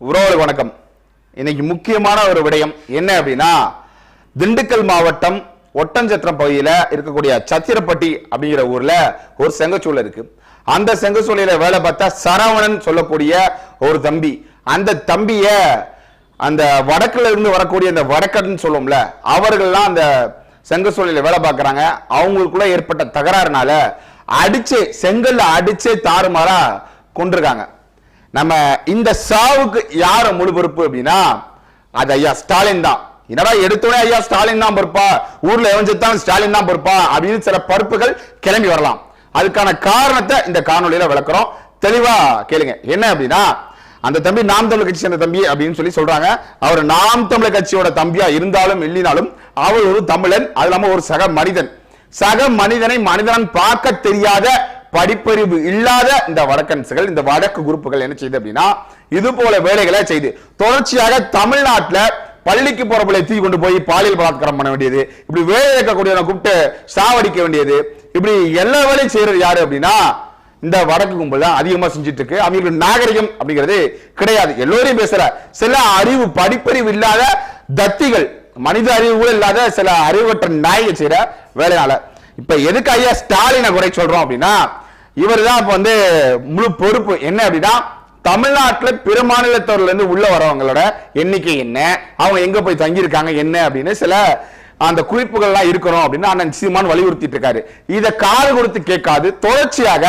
உறவுகளுக்கு வணக்கம். இன்னைக்கு முக்கியமான ஒரு விடயம் என்ன அப்படின்னா திண்டுக்கல் மாவட்டம் ஒட்டஞ்சத்திரம் பகுதியில் இருக்கக்கூடிய சத்திரப்பட்டி அப்படிங்கிற ஊரில் ஒரு செங்கச்சூளை இருக்கு. அந்த செங்கச்சூளையில வேலை பார்த்தா சரவணன் சொல்லக்கூடிய ஒரு தம்பி. அந்த தம்பிய அந்த வடக்குல இருந்து வரக்கூடிய அந்த வடக்கன்னு சொல்லுவோம்ல அவர்கள்லாம் அந்த செங்கச்சூளையில வேலை பார்க்குறாங்க. அவங்களுக்குள்ள ஏற்பட்ட தகராறுனால அடிச்சு செங்கல்ல அடிச்சு தாறுமாறா கொண்டிருக்காங்க நம்ம இந்த சாவுக்கு யார முழு பொறுப்பு அப்படின்னா அது ஐயா ஸ்டாலின் தான். என்னடா எடுத்தோடனே ஐயா ஸ்டாலின் தான் பொறுப்பா? ஊர்ல எவஞ்சித்தான் ஸ்டாலின் தான் பொறுப்பா? அப்படின்னு சில பருப்புகள் கிளம்பி வரலாம். அதுக்கான காரணத்தை இந்த காணொலியில விளக்குறோம். தெளிவா கேளுங்க. என்ன அப்படின்னா அந்த தம்பி நாம் தமிழ் கட்சி சேர்ந்த தம்பி அப்படின்னு சொல்லி சொல்றாங்க. அவர் நாம் தமிழ் கட்சியோட தம்பியா இருந்தாலும் இல்லைனாலும் அவர் ஒரு தமிழன் அது இல்லாம ஒரு சக மனிதன். சக மனிதனை மனிதன் பார்க்க தெரியாத படிப்பறிவு இல்லாத இந்த வடக்கன்சுகள் இந்த வடக்கு குரூப்புகள் என்ன செய்யுது அப்படின்னா இது போல வேலைகளை செய்து தொடர்ச்சியாக தமிழ்நாட்டில் பள்ளிக்கு போற பிள்ளை தீ கொண்டு போய் பாலியல் பலாத்காரம் பண்ண வேண்டியது இப்படி வேலை இருக்கக்கூடிய கூப்பிட்டு சாவடிக்க வேண்டியது இப்படி எல்லா வேலையும் செய்யறது யாரு அப்படின்னா இந்த வடக்கு கும்பல் தான் அதிகமா செஞ்சுட்டு இருக்கு. அவங்களுக்கு நாகரிகம் அப்படிங்கிறது கிடையாது. எல்லோரையும் பேசுற சில அறிவு படிப்பறிவு இல்லாத தத்திகள் மனித அறிவு கூட இல்லாத சில அறிவற்ற நாய்கள் செய்யற வேலையாளர் இப்ப எதுக்கு ஐயா ஸ்டாலினை குறை சொல்றோம் அப்படின்னா இவர் தான் இப்ப வந்து முழு பொறுப்பு. என்ன அப்படின்னா தமிழ்நாட்டில் பிற மாநிலத்தவர்ல இருந்து உள்ள வரவங்களோட எண்ணிக்கை என்ன? அவங்க எங்க போய் தங்கியிருக்காங்க? என்ன அப்படின்னு சில அந்த குறிப்புகள்லாம் இருக்கணும் அப்படின்னு அண்ணன் சீமான் வலியுறுத்திட்டு இருக்காரு. இதை காது கொடுத்து கேட்காது. தொடர்ச்சியாக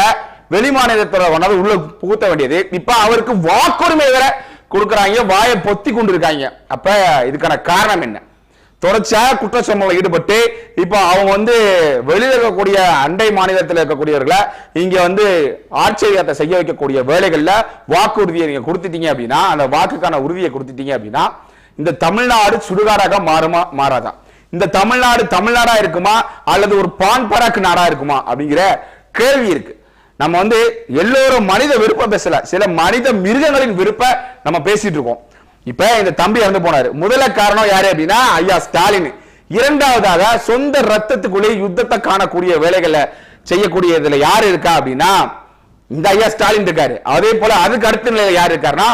வெளி மாநிலத்தோட கொண்டாந்து உள்ள புகுத்த வேண்டியது. இப்ப அவருக்கு வாக்குரிமை வேற கொடுக்குறாங்க. வாயை பொத்தி கொண்டு இருக்காங்க அப்ப இதுக்கான காரணம் என்ன? தொடர்ச்சியாக குற்றச்சம்பவம் ஈடுபட்டு இப்போ அவங்க வந்து வெளியில் இருக்கக்கூடிய அண்டை மாநிலத்தில் இருக்கக்கூடியவர்களை இங்கே வந்து ஆட்சியத்தை செய்ய வைக்கக்கூடிய வேலைகள்ல வாக்குறுதியை நீங்கள் கொடுத்துட்டீங்க அப்படின்னா அந்த வாக்குக்கான உறுதியை கொடுத்துட்டீங்க அப்படின்னா இந்த தமிழ்நாடு சுடுகாடாக மாறுமா மாறாதா? இந்த தமிழ்நாடு தமிழ்நாடா இருக்குமா அல்லது ஒரு பான் பராக்கு நாடா இருக்குமா அப்படிங்கிற கேள்வி இருக்கு. நம்ம வந்து எல்லோரும் மனித விருப்பம் பேசல சில மனித மிருகங்களின் விருப்ப நம்ம பேசிட்டு இருக்கோம். இப்ப இந்த தம்பி இறந்து போனாரு. முதல காரணம் யாரு அப்படின்னா ஐயா ஸ்டாலின். இரண்டாவதாக சொந்த ரத்தத்துக்குள்ளே யுத்தத்தை காணக்கூடிய வேலைகளை செய்யக்கூடிய இதுல யாரு இருக்கா அப்படின்னா இந்த ஐயா ஸ்டாலின் இருக்காரு. அதே போல அதுக்கு அடுத்த நிலையில யார் இருக்காருன்னா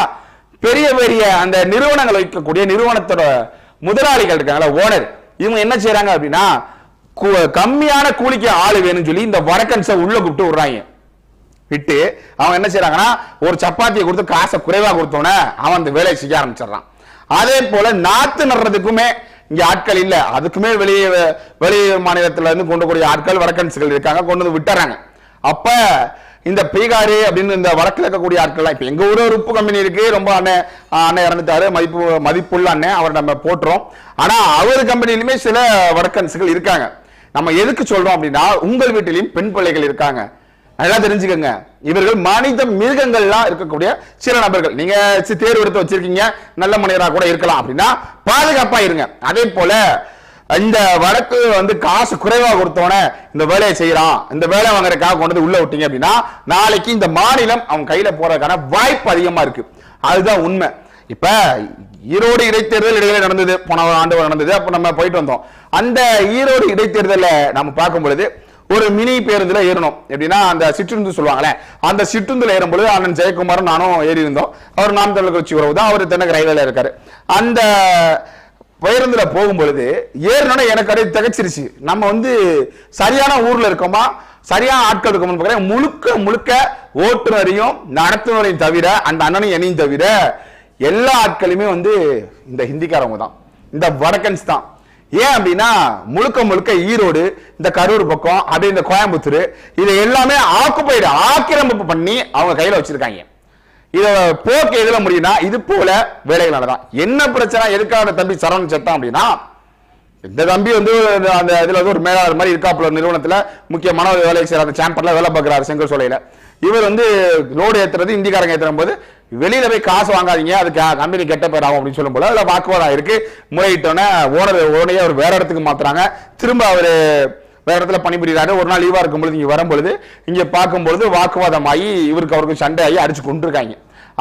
பெரிய பெரிய அந்த நிறுவனங்கள் வைக்கக்கூடிய நிறுவனத்தோட முதலாளிகள் இருக்காங்களா ஓனர். இவங்க என்ன செய்யறாங்க அப்படின்னா கம்மியான கூலிக்கு ஆள் வேணும்னு சொல்லி இந்த வடக்கன்ஸை உள்ள கூப்பிட்டு விடுறாங்க. விட்டு அவன் என்ன செய்யறாங்கன்னா ஒரு சப்பாத்தியை கொடுத்து காசை குறைவா கொடுத்தோன்னே அவன் அந்த வேலையை செய்ய ஆரம்பிச்சிடுறான். அதே போல நாத்து நடுறதுக்குமே இங்க ஆட்கள் இல்ல. அதுக்குமே வெளியே வெளி மாநிலத்துல இருந்து கொண்டு கூடிய ஆட்கள் வடக்கன்சுகள் இருக்காங்க கொண்டு வந்து விட்டுறாங்க. அப்ப இந்த பீகாரி அப்படின்னு இந்த வடக்குல இருக்கக்கூடிய ஆட்கள்லாம் இப்ப எங்க ஊர்ல ஒரு உப்பு கம்பெனி இருக்கு ரொம்ப அண்ணன் அண்ணன் இறந்துட்டாரு மதிப்பு மதிப்புள்ள அண்ணன் அவர் நம்ம போட்டுறோம். ஆனா அவர் கம்பெனிலுமே சில வடக்கன்ஸுகள் இருக்காங்க. நம்ம எதுக்கு சொல்றோம் அப்படின்னா உங்கள் வீட்டிலையும் பெண் பிள்ளைகள் இருக்காங்க. நல்லா தெரிஞ்சுக்கோங்க. இவர்கள் மனித மிருகங்கள்லாம் இருக்கக்கூடிய சில நபர்கள். நீங்க தேர்வு எடுத்து வச்சிருக்கீங்க. நல்ல மனிதராக கூட இருக்கலாம் அப்படின்னா பாதுகாப்பா இருங்க. அதே போல இந்த வழக்கு வந்து காசு குறைவாக கொடுத்தோன்னே இந்த வேலையை செய்யறான் இந்த வேலை வாங்குறதுக்காக கொண்டு வந்து உள்ள விட்டீங்க அப்படின்னா நாளைக்கு இந்த மாநிலம் அவன் கையில போறதுக்கான வாய்ப்பு அதிகமா இருக்கு. அதுதான் உண்மை. இப்ப ஈரோடு இடைத்தேர்தல் இடையில நடந்தது. போன ஆண்டு நடந்தது. அப்ப நம்ம போயிட்டு வந்தோம். அந்த ஈரோடு இடைத்தேர்தல நம்ம பார்க்கும் பொழுது ஒரு மினி பேருந்துல ஏறணும். எப்படின்னா அந்த சிற்றுந்து சொல்லுவாங்களே அந்த சிற்றுந்துல ஏறும் பொழுது அண்ணன் ஜெயக்குமாரும் நானும் ஏறி இருந்தோம் அவர் நாம் தமிழக கட்சி உறவு தான். அவர் தென்னக ரயில்வேல இருக்காரு. அந்த பேருந்துல போகும் பொழுது ஏறினோட எனக்கு அப்படியே திகச்சிருச்சு. நம்ம வந்து சரியான ஊர்ல இருக்கோமா சரியான ஆட்கள் இருக்கோம்னு பார்க்குறேன். முழுக்க முழுக்க ஓட்டுநரையும் நடத்துனரையும் தவிர அந்த அண்ணனையும் என்னையும் தவிர எல்லா ஆட்களுமே வந்து இந்த ஹிந்திக்காரவங்க தான். இந்த வடக்கன்ஸ் தான். ஏன் அப்படின்னா முழுக்க முழுக்க ஈரோடு இந்த கரூர் பக்கம் அப்படியே இந்த கோயம்புத்தூர் இதை எல்லாமே ஆக்குப்பைடு ஆக்கிரமிப்பு பண்ணி அவங்க கையில் வச்சிருக்காங்க. இதை போக்கு எதில் முடியும்னா இது போல வேலைகள் தான். என்ன பிரச்சனை எதுக்காக அந்த தம்பி சரவணன் செத்தான் அப்படின்னா இந்த தம்பி வந்து அந்த இதில் வந்து ஒரு மேலாளர் மாதிரி இருக்காப்புல நிறுவனத்தில் முக்கியமான ஒரு வேலை செய்யற அந்த சேம்பரில் வேலை பார்க்குறாரு செங்கல் சோலையில். இவர் வந்து லோடு ஏற்றுறது இந்திக்காரங்க ஏத்துற போது வெளியில போய் காசு வாங்காதீங்க. அதுக்கு கம்பெனி கெட்ட பேர் ஆகும் அப்படின்னு சொல்லும் போல வாக்குவாதம் இருக்கு. முறையிட்டோன்னே ஓனர் உடனே அவர் வேற இடத்துக்கு மாத்துறாங்க. திரும்ப அவர் வேற இடத்துல பணிபுரிகிறாரு ஒரு நாள் லீவா இருக்கும் பொழுது இங்க வரும்பொழுது இங்க பார்க்கும் பொழுது வாக்குவாதமாகி இவருக்கு அவருக்கு சண்டை ஆகி அடிச்சு கொண்டிருக்காங்க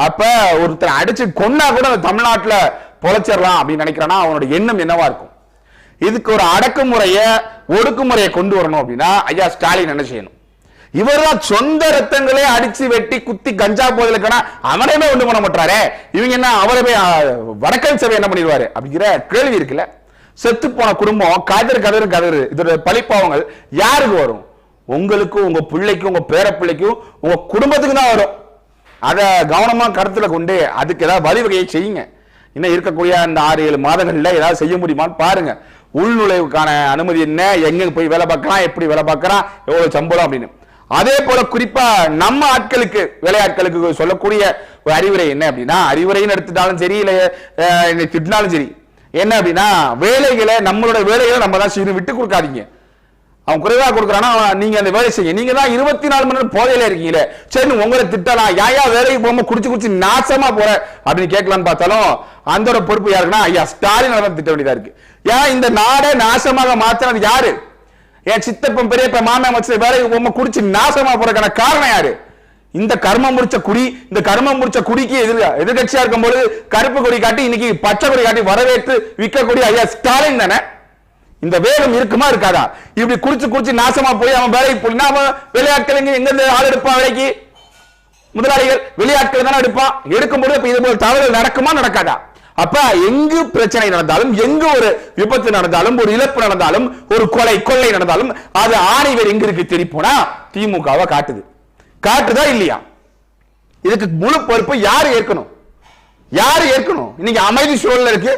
அப்ப ஒருத்தர் அடிச்சு கொன்னா கூட அந்த பொழைச்சிடலாம் அப்படின்னு நினைக்கிறானா? அவனோட எண்ணம் என்னவா இருக்கும்? இதுக்கு ஒரு அடக்குமுறைய ஒடுக்குமுறையை கொண்டு வரணும் அப்படின்னா ஐயா ஸ்டாலின் என்ன செய்யணும்? இவரெல்லாம் சொந்த ரத்தங்களே அடிச்சு வெட்டி குத்தி கஞ்சா போதிலுக்கான அவனையுமே ஒண்ணு பண்ண மாட்டாரே. இவங்க என்ன அவரை வடக்கன் சபை என்ன பண்ணிடுவாரு? அப்படிங்கிற கேள்வி இருக்குல்ல. செத்து போன குடும்பம் கதறு கதறு கதறு. இதோட பழிப்பாவங்கள் யாருக்கு வரும்? உங்களுக்கும் உங்க பிள்ளைக்கும் உங்க பேர பிள்ளைக்கும் உங்க குடும்பத்துக்கு தான் வரும். அதை கவனமா கருத்துல கொண்டு அதுக்கு ஏதாவது வழிவகையை செய்யுங்க. இன்னும் இருக்கக்கூடிய அந்த ஆறு ஏழு மாதங்கள்ல ஏதாவது செய்ய முடியுமான்னு பாருங்க. உள்நுழைவுக்கான அனுமதி என்ன? எங்க போய் வேலை பார்க்கலாம்? எப்படி வேலை பார்க்கலாம்? எவ்வளவு சம்பளம் அப்படின்னு. அதே போல குறிப்பா நம்ம ஆட்களுக்கு வேலையாட்களுக்கு சொல்லக்கூடிய ஒரு அறிவுரை என்ன அப்படின்னா அறிவுரைன்னு எடுத்துட்டாலும் சரி இல்ல என்னை திட்டினாலும் சரி என்ன அப்படின்னா வேலைகளை நம்மளோட வேலைகளை நம்ம தான் செய்து விட்டு கொடுக்காதீங்க. அவன் குறைவாக கொடுக்குறானா? அவன் நீங்க அந்த வேலை செய்யுங்க. நீங்க தான் இருபத்தி நாலு மணி நேரம் போதையில இருக்கீங்களே சரி உங்களை திட்டலாம் யாயா வேலைக்கு போகாம குடிச்சு குடிச்சு நாசமா போற அப்படின்னு கேட்கலான்னு பார்த்தாலும் அந்த பொறுப்பு யாருக்குன்னா ஐயா ஸ்டாலின் தான் திட்ட வேண்டியதா இருக்கு. ஏன் இந்த நாடை நாசமாக மாத்தினது யாரு? என் சித்தப்பன் பெரியப்ப மாமா வச்சு வேலைக்கு போகாம குடிச்சு நாசமா போறக்கான காரணம் யாரு? இந்த கர்மம் முடிச்ச குடி இந்த கர்மம் முடிச்ச குடிக்கு எதிர் எதிர்கட்சியா இருக்கும்போது கருப்பு கொடி காட்டி இன்னைக்கு பச்சை கொடி காட்டி வரவேற்று விற்கக்கூடிய ஐயா ஸ்டாலின் தானே? இந்த வேகம் இருக்குமா இருக்காதா? இப்படி குடிச்சு குடிச்சு நாசமா போய் அவன் வேலைக்கு போனா அவன் வெளியாட்கள் எங்க எங்க ஆள் எடுப்பான் வேலைக்கு? முதலாளிகள் வெளியாட்கள் தானே எடுப்பான்? எடுக்கும்போது இப்ப இது போல தவறுகள் நடக்குமா நடக்காதா? அப்ப எங்கு பிரச்சனை நடந்தாலும் எங்கு ஒரு விபத்து நடந்தாலும் ஒரு இழப்பு நடந்தாலும் ஒரு கொலை கொள்ளை நடந்தாலும் அது ஆணைவர் எங்க இருக்கு தெரிப்போனா திமுகவை காட்டுது. காட்டுதா இல்லையா? இதுக்கு முழு பொறுப்பு யாரு ஏற்கணும்? யாரு ஏற்கணும்? இன்னைக்கு அமைதி சூழல்ல இருக்கு.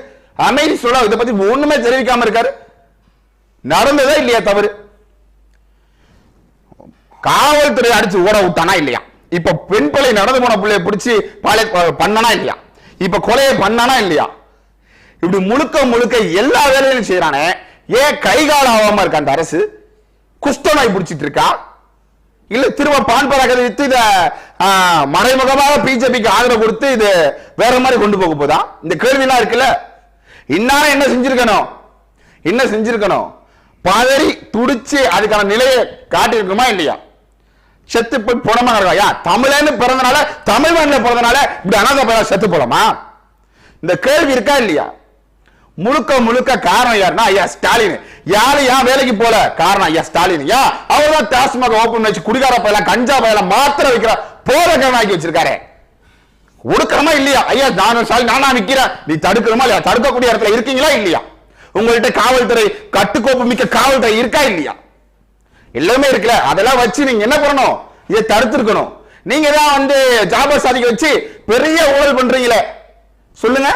அமைதி சூழல் இதை பத்தி ஒண்ணுமே தெரிவிக்காம இருக்காரு. நடந்ததா இல்லையா தவறு? காவல்துறை அடிச்சு ஓட விட்டானா இல்லையா? இப்ப பெண் பிள்ளை நடந்து போன பிள்ளைய பிடிச்சி பாலை பண்ணனா இல்லையா? இப்ப கொலையை பண்ணானா இல்லையா? இப்படி முழுக்க முழுக்க எல்லா வேலையும் செய்யறானே ஏன் கை கால் ஆகாம இருக்கா அந்த அரசு? குஷ்டநோய் பிடிச்சிட்டு இருக்கா? இல்ல திரும்ப பான் பராக்கத்தை வித்து இத மறைமுகமாக பிஜேபிக்கு ஆதரவு கொடுத்து இது வேற மாதிரி கொண்டு போக போதா? இந்த கேள்வி எல்லாம் இருக்குல்ல. இன்னாரம் என்ன செஞ்சிருக்கணும்? என்ன செஞ்சிருக்கணும்? பதறி துடிச்சு அதுக்கான நிலையை காட்டியிருக்குமா இல்லையா? செத்து போய் புறமா இருக்கா தமிழன்னு பிறந்தனால தமிழ் மண்ணில் பிறந்தனால இப்படி அனாத செத்து போலாமா? இந்த கேள்வி இருக்கா இல்லையா? முழுக்க முழுக்க காரணம் யாருன்னா ஐயா ஸ்டாலின். யாரு ஏன் வேலைக்கு போல? காரணம் ஐயா ஸ்டாலின். யா அவர் தான் டாஸ்மாக ஓபன் வச்சு குடிகார பையல கஞ்சா பையல மாத்திரை வைக்கிற போல ஆக்கி வச்சிருக்காரு. ஒடுக்கிறமா இல்லையா? ஐயா நானும் ஸ்டாலின் நானா விற்கிறேன் நீ தடுக்கிறமா இல்லையா? தடுக்கக்கூடிய இடத்துல இருக்கீங்களா இல்லையா? உங்கள்கிட்ட காவல்துறை கட்டுக்கோப்பு மிக்க காவல்துறை இருக்கா இல்லையா? எல்லாமே இருக்குல்ல அதெல்லாம் வச்சு நீங்க என்ன பண்ணணும்? இதை தடுத்துருக்கணும். நீங்க தான் வந்து ஜாபர் சாதிக்க வச்சு பெரிய ஊழல் பண்றீங்களே. சொல்லுங்க.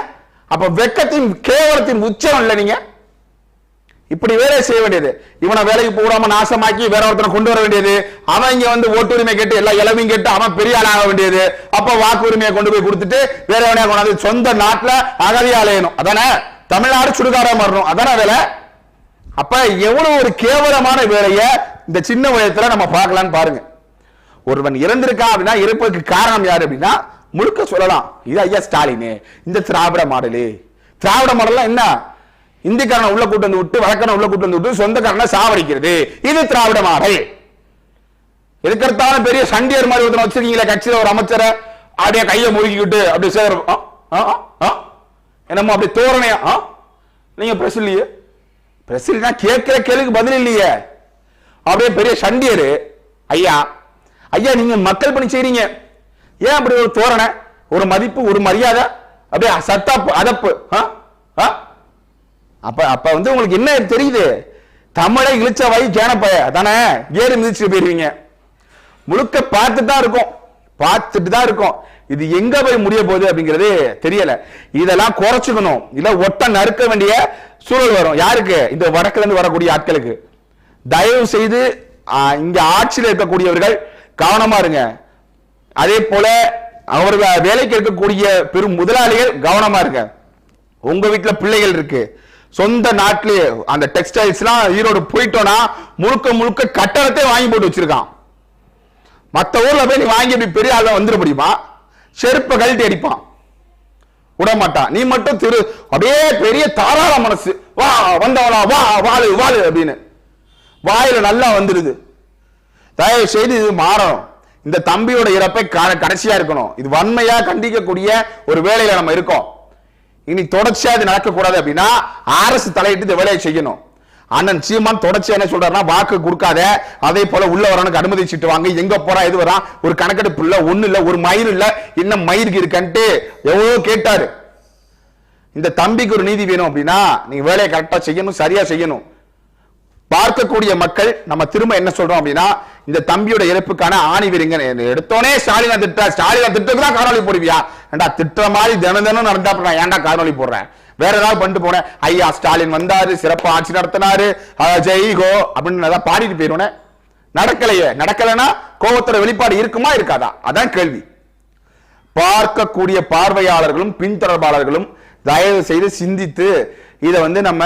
அப்ப வெக்கத்தின் கேவலத்தின் உச்சம் இல்லை நீங்க. இப்படி வேலை செய்ய வேண்டியது. இவனை வேலைக்கு போடாம நாசமாக்கி வேற ஒருத்தனை கொண்டு வர வேண்டியது. அவன் இங்க வந்து ஓட்டுரிமை கேட்டு எல்லா இளவையும் கேட்டு அவன் பெரிய ஆள் ஆக வேண்டியது. அப்ப வாக்குரிமையை கொண்டு போய் கொடுத்துட்டு வேற எவனையா கொண்டாந்து சொந்த நாட்டுல அகதி அலையணும். அதானே? தமிழ்நாடு சுடுகாரா மாறணும். அதானே வேலை? அப்ப எவ்வளவு ஒரு கேவலமான வேலையை இந்த சின்ன வயசுல நம்ம பார்க்கலான்னு பாருங்க. ஒருவன் இறந்திருக்கா அப்படின்னா இறப்புக்கு காரணம் யாரு அப்படின்னா முழுக்க சொல்லலாம். இது ஐயா ஸ்டாலின். இந்த திராவிட மாடலு. திராவிட மாடல்லாம் என்ன? இந்திக்காரனை உள்ள கூட்டு வந்து விட்டு வழக்கான உள்ள கூட்டு வந்து விட்டு சொந்தக்காரனை சாவடிக்கிறது. இது திராவிட மாடல். எதுக்கெடுத்தாலும் பெரிய சண்டியர் மாதிரி ஒருத்தனை வச்சிருக்கீங்களா கட்சியில ஒரு அமைச்சரை. அப்படியே கையை முறுக்கிக்கிட்டு அப்படி சேர ஆ, ஆ, ஆ, ஆ. என்னமோ அப்படி தோரணையா ஆ? நீங்க பிரஸ் இல்லையே? பிரஸ் இல்லைன்னா கேட்கிற கேளுக்கு பதில் இல்லையே. அப்படியே பெரிய சண்டியரு. ஐயா ஐயா நீங்க மக்கள் பணி செய்றீங்க. ஏன் அப்படி ஒரு தோரணை? ஒரு மதிப்பு ஒரு மரியாதை? அப்படியே சத்தாப்பு அதப்பு ஆ? ஆ? அப்ப அப்ப வந்து உங்களுக்கு என்ன தெரியுது? தமிழை இழிச்ச வாய் கேனப்பய. தானே ஏறி மிதிச்சுட்டு போயிருவீங்க. முழுக்க பார்த்துட்டு தான் இருக்கும். பார்த்துட்டு தான் இருக்கும். இது எங்க போய் முடிய போகுது அப்படிங்கிறது தெரியல. இதெல்லாம் குறைச்சுக்கணும். இல்ல ஒட்ட நறுக்க வேண்டிய சூழல் வரும். யாருக்கு? இந்த வடக்குல இருந்து வரக்கூடிய ஆட்களுக்கு. தயவு செய்து இங்க ஆட்சியில் இருக்கக்கூடியவர்கள் கவனமா இருங்க. அதே போல அவர்கள் வேலைக்கு இருக்கக்கூடிய பெரும் முதலாளிகள் கவனமா இருங்க. உங்க வீட்டுல பிள்ளைகள் இருக்கு. சொந்த நாட்டிலேயே அந்த டெக்ஸ்டைல்ஸ்லாம் ஈரோடு போயிட்டோம்னா முழுக்க முழுக்க கட்டணத்தை வாங்கி போட்டு வச்சிருக்கான். மற்ற ஊர்ல போய் நீ வாங்கி இப்படி பெரிய ஆள் வந்துட முடியுமா? செருப்பை கழட்டி அடிப்பான். விட மாட்டான். நீ மட்டும் திரு அப்படியே பெரிய தாராள மனசு. வா வந்தவளா வா வாழு வாழு அப்படின்னு. வாயில நல்லா வந்துடுது. தயவு செய்து இது மாறணும். இந்த தம்பியோட இறப்பை க- கடைசியா இருக்கணும். இது வன்மையா கண்டிக்கக்கூடிய ஒரு வேலையில நம்ம இருக்கோம். இனி தொடர்ச்சியா இது நடக்கக்கூடாது அப்படின்னா அரசு தலையிட்டு இந்த வேலையை செய்யணும். அண்ணன் சீமான் தொடர்ச்சி என்ன சொல்றாருன்னா வாக்கு கொடுக்காத அதே போல உள்ள வரனுக்கு அனுமதி சீட்டு வாங்க எங்க போறா எது வரான் ஒரு கணக்கெடுப்பு இல்ல ஒண்ணு இல்ல ஒரு மயிர் இல்ல இன்னும் மயிருக்கு இருக்கன்ட்டு எவ்வளவு கேட்டாரு. இந்த தம்பிக்கு ஒரு நீதி வேணும் அப்படின்னா நீங்க வேலையை கரெக்டா செய்யணும் சரியா செய்யணும். பார்க்கக்கூடிய மக்கள் நம்ம திரும்ப என்ன சொல்றோம் அப்படின்னா இந்த தம்பியோட இறப்புக்கான ஆணி விரிங்க எடுத்தோனே ஸ்டாலினா திட்ட ஸ்டாலினா திட்டத்துக்கு தான் காணொலி போடுவியா? ஏண்டா திட்டுற மாதிரி தினம் தினம் நடந்தா நான் ஏன்டா காணொலி போடுறேன்? வேற ஏதாவது பண்ணிட்டு போனேன். ஐயா ஸ்டாலின் வந்தாரு சிறப்பு ஆட்சி நடத்தினாரு. ஜெய்கோ அப்படின்னு ஏதாவது பாடிட்டு போயிருவேன். நடக்கலையே. நடக்கலைன்னா கோபத்தோட வெளிப்பாடு இருக்குமா இருக்காதா? அதான் கேள்வி. பார்க்கக்கூடிய பார்வையாளர்களும் பின்தொடர்பாளர்களும் தயவு செய்து சிந்தித்து இதை வந்து நம்ம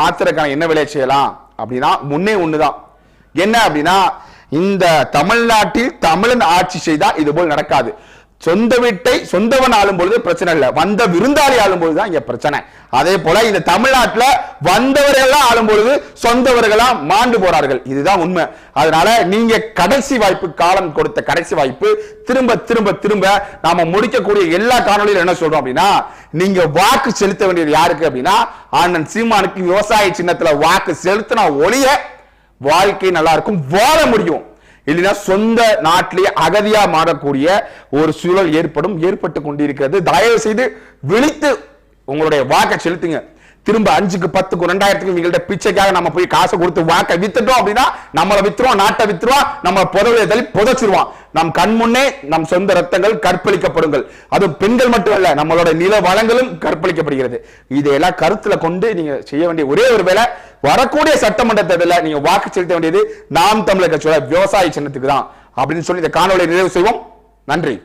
மாத்திரக்கான என்ன விளைய செய்யலாம்? அப்படின்னா முன்னே ஒண்ணுதான். என்ன அப்படின்னா இந்த தமிழ்நாட்டில் தமிழன் ஆட்சி செய்தா இது போல் நடக்காது. சொந்த வீட்டை சொந்தவன் ஆளும் பொழுது பிரச்சனை இல்லை. வந்த விருந்தாளி ஆளும் பொழுதுதான் இங்க பிரச்சனை. அதே போல இந்த தமிழ்நாட்டில் வந்தவர்கள்லாம் ஆளும் பொழுது சொந்தவர்களாம் மாண்டு போறார்கள். இதுதான் உண்மை. அதனால நீங்க கடைசி வாய்ப்பு காலம் கொடுத்த கடைசி வாய்ப்பு. திரும்ப திரும்ப திரும்ப நாம முடிக்கக்கூடிய எல்லா காணொலியிலும் என்ன சொல்றோம் அப்படின்னா நீங்க வாக்கு செலுத்த வேண்டியது யாருக்கு அப்படின்னா அண்ணன் சீமானுக்கு விவசாய சின்னத்துல வாக்கு செலுத்தினா ஒளிய வாழ்க்கை நல்லா இருக்கும் வாழ முடியும். இல்லைன்னா சொந்த நாட்டிலேயே அகதியா மாறக்கூடிய ஒரு சூழல் ஏற்படும் ஏற்பட்டு கொண்டிருக்கிறது. தயவு செய்து விழித்து உங்களுடைய வாக்கை செலுத்துங்க. திரும்ப அஞ்சுக்கு பத்துக்கு ரெண்டாயிரத்துக்கு இவங்கள்ட்ட பிச்சைக்காக நம்ம போய் காசை கொடுத்து வாக்கை வித்துட்டோம் அப்படின்னா நம்மளை வித்துருவோம் நாட்டை வித்துருவோம் நம்ம புதவியை தள்ளி புதைச்சிருவான். நம் கண் முன்னே நம் சொந்த ரத்தங்கள் கற்பழிக்கப்படுங்கள். அது பெண்கள் மட்டும் அல்ல நம்மளோட நில வளங்களும் கற்பழிக்கப்படுகிறது. இதையெல்லாம் கருத்துல கொண்டு நீங்க செய்ய வேண்டிய ஒரே ஒரு வேலை வரக்கூடிய சட்டமன்ற தேர்தலில் நீங்க வாக்கு செலுத்த வேண்டியது நாம் தமிழர் கட்சியோட விவசாய சின்னத்துக்கு தான் அப்படின்னு சொல்லி இந்த காணொலியை நிறைவு செய்வோம். நன்றி.